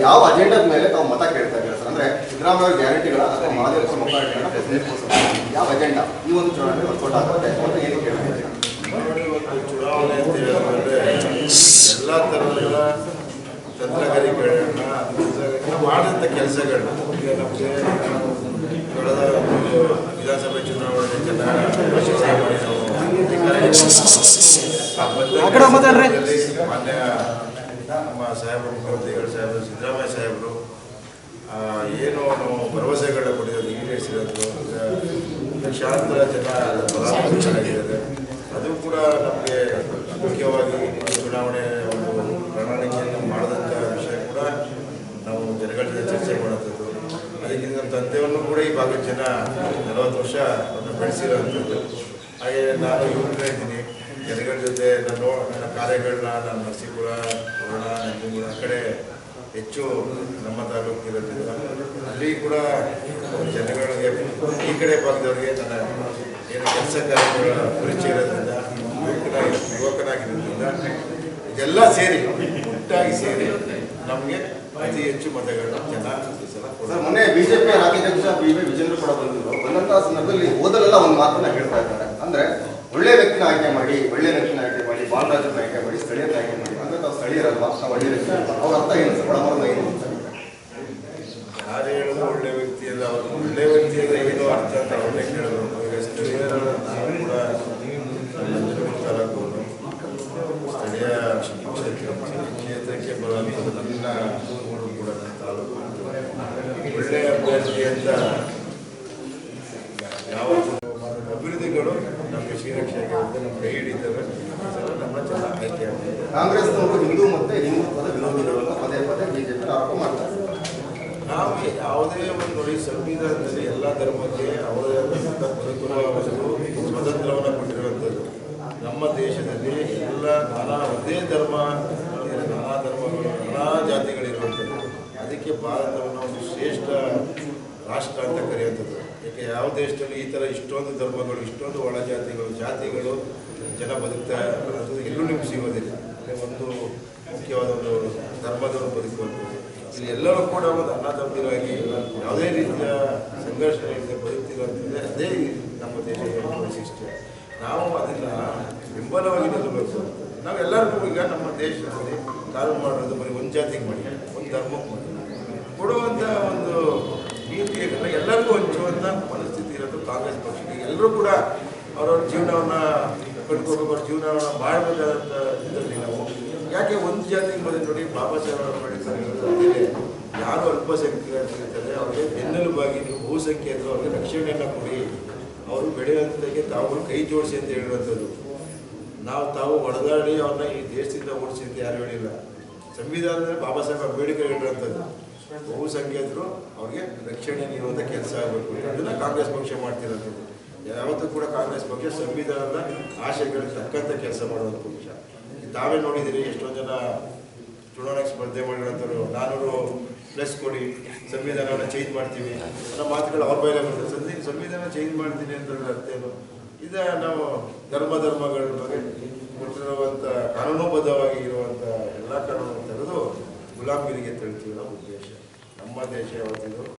ಯಾವ ಅಜೆಂಡದ ಮೇಲೆ ತಾವು ಮತ ಕೇಳ್ತಾ ಇದ್ದೀರಾ ಸರ್? ಅಂದ್ರೆ ಸಿದ್ದರಾಮಯ್ಯ ಗ್ಯಾರಂಟಿಗಳ ಅಥವಾ ಮಾದರಿ ಯಾವ ಅಜೆಂಡಾ ಈ ಒಂದು ಚುನಾವಣೆ ವರ್ಕೌಟ್ ಆಗುತ್ತೆ. ಅಂತ ಏನು ಕೇಳ್ತಾ ಇದ್ದೀರಾ? ಚುನಾವಣೆ ಅಂತ ಹೇಳಿದ್ರೆ ಎಲ್ಲ ತರಹಗಳ ತಂತ್ರಗಾರಿಕೆಗಳನ್ನ ಮಾಡಿದಂಥ ಕೆಲಸಗಳನ್ನ ಈಗ ನಮಗೆ ಕಳೆದ ಒಂದು ವಿಧಾನಸಭೆ ಚುನಾವಣೆ ಚೆನ್ನಾಗಿ ಆ ಬಂದ ಮಾನ್ಯ ನಮ್ಮ ಸಾಹೇಬರು ಮುಖ್ಯಮಂತ್ರಿಗಳು ಸಾಹೇಬರು, ಸಿದ್ದರಾಮಯ್ಯ ಸಾಹೇಬರು ಏನು ನಾವು ಭರವಸೆಗಳನ್ನ ಕೊಟ್ಟಿರೋದು ಈಡೇರಿಸಿರೋದು ಲಕ್ಷಾಂತರ ಜನ ಫಲಾನುಭವಿಗಳಾಗಿದ್ದಾರೆ ಅದು ಕೂಡ ನಮಗೆ ಮುಖ್ಯವಾಗಿ ಚುನಾವಣೆ ಒಂದು ಪ್ರಣಾಳಿಕೆಯನ್ನು ಮಾಡಿದಂಥ ವಿಷಯ ಕೂಡ ನಾವು ಜನಗಳ ಜೊತೆ ಚರ್ಚೆ ಮಾಡುವಂಥದ್ದು. ಅದಕ್ಕಿಂತ ನಮ್ಮ ತಂದೆಯನ್ನು ಕೂಡ ಈ ಭಾಗದ ಜನ ನಲವತ್ತು ವರ್ಷ ಬೆಳೆಸಿರೋಂಥದ್ದು ಹಾಗೆ ನಾನು ಯುವಕರೇ ಇದ್ದೀನಿ. ಜನಗಳ ಜೊತೆ ನನ್ನ ನನ್ನ ಕಾರ್ಯಗಳನ್ನ ನಾನು ನರಸೀಪುರ ಹೊರಡ ನಂಜನಗೂಡ, ಆ ಕಡೆ ಹೆಚ್ಚು ನಮ್ಮ ತಾಲೂಕು ಅಲ್ಲಿ ಕೂಡ ಜನಗಳಿಗೆ ಈ ಕಡೆ ಭಾಗದವರಿಗೆ ನನ್ನ ಏನು ಕೆಲಸ ಕಾರ್ಯಗಳ ಪರಿಚಯ ಇರೋದ್ರಿಂದ ಯುವಕನಾಗಿ ಯುವಕನಾಗಿರೋದ್ರಿಂದ ಇದೆಲ್ಲ ಸೇರಿ, ಒಟ್ಟಾಗಿ ಸೇರಿ ನಮಗೆ ಅತಿ ಹೆಚ್ಚು ಮತಗಳನ್ನ ಜನ ಸಲ. ಮೊನ್ನೆ ಬಿಜೆಪಿ ರಾಜ್ಯಾಧ್ಯಕ್ಷ ಬಿ ವಿ ವಿಜೇಂದ್ರ ಕೂಡ ಬಂದಿದ್ರು ಬಂದಂತಹ ಸಂದರ್ಭದಲ್ಲಿ ಓದಲೆಲ್ಲ ಒಂದು ಮಾತನ್ನ ಹೇಳ್ತಾ ಇದ್ದಾರೆ ಅಂದ್ರೆ ಒಳ್ಳೆ ವ್ಯಕ್ತಿನ ಆಯ್ಕೆ ಮಾಡಿ, ಒಳ್ಳೆ ವ್ಯಕ್ತಿನ ಆಯ್ಕೆ ಮಾಡಿ, ಬಾಲರಾಜನ ಆಯ್ಕೆ ಮಾಡಿ ಸ್ಥಳೀಯರ ಆಯ್ಕೆ ಮಾಡಿ. ಅಂದ್ರೆ ತಾವು ಸ್ಥಳೀಯರಲ್ವಾ? ನಾವು ಒಳ್ಳೆ ವ್ಯಕ್ತಿ? ಅವ್ರ ಅರ್ಥ ಏನು ಸರ್? ಒಳಮರ್ಮ ಏನು ಅಂತ ಯಾರು ಒಳ್ಳೆ ವ್ಯಕ್ತಿ ಅಲ್ಲ, ಅವರು ಒಳ್ಳೆ ವ್ಯಕ್ತಿ ಅಂದ್ರೆ ಏನು ಅರ್ಥ ಅಂತ ಅವ್ರನ್ನೇ ಕೇಳಬೇಕು. ಈಗ ಸ್ಥಳೀಯರ ನಾವು ಕೂಡ ಸ್ಥಳೀಯ ಕ್ಷೇತ್ರ, ಕ್ಷೇತ್ರಕ್ಕೆ ಬರುವಂಥದ್ದು ಕೂಡ ತಾಲೂಕು ಒಳ್ಳೆಯ ಅಭ್ಯರ್ಥಿ ಅಂತ ಯಾವ ಅಭಿವೃದ್ಧಿಗಳು ಹೋಗಿ ನಮ್ಮ ಕೈ ಹಿಡಿತವೆ. ನಮ್ಮ ಜನ ಆಯ್ಕೆ ಆಗ್ತದೆ ಕಾಂಗ್ರೆಸ್ನವರು ಹಿಂದೂ ಮತ್ತೆ ಹಿಂದುತ್ವದ ವಿರೋಧಿಗಳು ಪದೇ ಪದೇ ಬಿಜೆಪಿ ಆರೋಪ ಮಾಡ್ತಾರೆ. ನಾವು ಯಾವುದೇ ಒಂದು ನೋಡಿ ಸಂವಿಧಾನದಲ್ಲಿ ಎಲ್ಲ ಧರ್ಮಕ್ಕೆ ಅವರೇ ಸ್ವತಂತ್ರವನ್ನು ಕೊಟ್ಟಿರುವಂಥದ್ದು. ನಮ್ಮ ದೇಶದಲ್ಲಿ ಎಲ್ಲ ನಾನಾ ಒಂದೇ ಧರ್ಮ ನಾನಾ ಧರ್ಮಗಳು ನಾನಾ ಜಾತಿಗಳಿರುವಂಥದ್ದು. ಅದಕ್ಕೆ ಭಾರತವನ್ನು ಒಂದು ಶ್ರೇಷ್ಠ ರಾಷ್ಟ್ರ ಅಂತ ಕರೆಯುವಂಥದ್ದು ಯಾಕೆ ಯಾವ ದೇಶದಲ್ಲಿ ಈ ಥರ ಇಷ್ಟೊಂದು ಧರ್ಮಗಳು, ಇಷ್ಟೊಂದು ಒಳ ಜಾತಿಗಳು ಜಾತಿಗಳು ಜನ ಬದುಕ್ತಾ ಇರೋದು ಎಲ್ಲೂ ನಿಮ್ಗೆ ಸಿಗೋದಿಲ್ಲ ಒಂದು ಮುಖ್ಯವಾದ ಒಂದು ಧರ್ಮದವರು ಬದುಕುವಂಥದ್ದು ಇಲ್ಲಿ ಎಲ್ಲರೂ ಕೂಡ ಒಂದು ಅನ್ನ ತಮ್ಮದಿರಾಗಿ ಯಾವುದೇ ರೀತಿಯ ಸಂಘರ್ಷ ಬದುಕ್ತಿರುವಂಥದ್ದೇ ಅದೇ ನಮ್ಮ ದೇಶದ ವೈಶಿಷ್ಟ್ಯ. ನಾವು ಅದನ್ನು ಬೆಂಬಲವಾಗಿ ನಿಲ್ಲಬೇಕು. ನಾವೆಲ್ಲರಿಗೂ ಈಗ ನಮ್ಮ ದೇಶದಲ್ಲಿ ಕಾನೂನು ಮಾಡೋದು ಬರೀ ಒಂದು ಜಾತಿಗೆ ಮಾಡಿ, ಒಂದು ಧರ್ಮಕ್ಕೆ ಮಾಡಿ. ಕೊಡುವಂಥ ಒಂದು ಕಾಂಗ್ರೆಸ್ ಪಕ್ಷಕ್ಕೆ. ಎಲ್ಲರೂ ಕೂಡ ಅವರವ್ರ ಜೀವನವನ್ನು ಕಟ್ಕೋಬೇಕು ಅವ್ರ ಜೀವನವನ್ನು ಮಾಡಬೇಕಾದಂಥ ಇದರಲ್ಲಿ ನಾವು. ಯಾಕೆ ಒಂದು ಜಾತಿಗೆ ಬಂದರೆ ನೋಡಿ, ಬಾಬಾ ಸಾಹೇಬ್ ಅಂಬೇಡ್ಕರ್ ಯಾರು ಅಲ್ಪಸಂಖ್ಯೆ ಯಾರು ಅಲ್ಪಸಂಖ್ಯಾತರಿರ್ತಾರೆ ಅವ್ರಿಗೆ ಬೆನ್ನೆಲುಬಾಗಿ ನೀವು ಬಹುಸಂಖ್ಯಾತರು ಅವ್ರಿಗೆ ರಕ್ಷಣೆಯನ್ನು ಕೊಡಿ. ಅವರು ಬೆಳೆಯುವಂಥಕ್ಕೆ ತಾವು ಕೈ ಜೋಡಿಸಿ ಅಂತ ಹೇಳುವಂಥದ್ದು ನಾವು ತಾವು ಹೊಡೆದಾಡಿ ಅವ್ರನ್ನ ಈ ದೇಶದಿಂದ ಓಡಿಸಿ ಅಂತ ಯಾರು ಹೇಳಿಲ್ಲ. ಸಂವಿಧಾನದಲ್ಲಿ ಬಾಬಾ ಸಾಹೇಬ್ ಅಂಬೇಡ್ಕರ್ ಬಹುಸಂಖ್ಯಾತರು ಅವ್ರಿಗೆ ರಕ್ಷಣೆ ನೀಡುವಂಥ ಕೆಲಸ ಆಗಬೇಕು ಅದನ್ನು ಕಾಂಗ್ರೆಸ್ ಪಕ್ಷ ಮಾಡ್ತಿರೋದು. ಯಾವತ್ತೂ ಕೂಡ ಕಾಂಗ್ರೆಸ್ ಪಕ್ಷ ಸಂವಿಧಾನದ ಆಶಯಗಳಿಗೆ ತಕ್ಕಂಥ ಕೆಲಸ ಮಾಡುವಂಥ ಪಕ್ಷ. ತಾವೇ ನೋಡಿದ್ದೀರಿ, ಎಷ್ಟೋ ಜನ ಚುನಾವಣೆಗೆ ಸ್ಪರ್ಧೆ ಮಾಡಿರೋಂಥವ್ರು, ನಾನೂರು ಪ್ಲಸ್ ಕೊಡಿ ಸಂವಿಧಾನವನ್ನು ಚೇಂಜ್ ಮಾಡ್ತೀವಿ. ಅನ್ನೋ ಮಾತುಗಳು ಅವ್ರ ಬಯಲೇ ಬರ್ತದೆ ಸಂವಿಧಾನ ಚೇಂಜ್ ಮಾಡ್ತೀನಿ ಅಂತ ಅರ್ಥ ಇದು ಇದ ನಾವು ಧರ್ಮ ಧರ್ಮಗಳ ಬಗ್ಗೆ ಕೊಟ್ಟಿರುವಂಥ ಕಾನೂನುಬದ್ಧವಾಗಿ ಇರುವಂಥ ಎಲ್ಲ ಕಾನೂನು ತೆರೆದು ಗುಲಾಮಗಿರಿಗೆ ತಳ್ತೀವಿ ನಾವು. ಉದ್ದೇಶ ನಮ್ಮ ದೇಶ ಯಾವತ್ತಿದು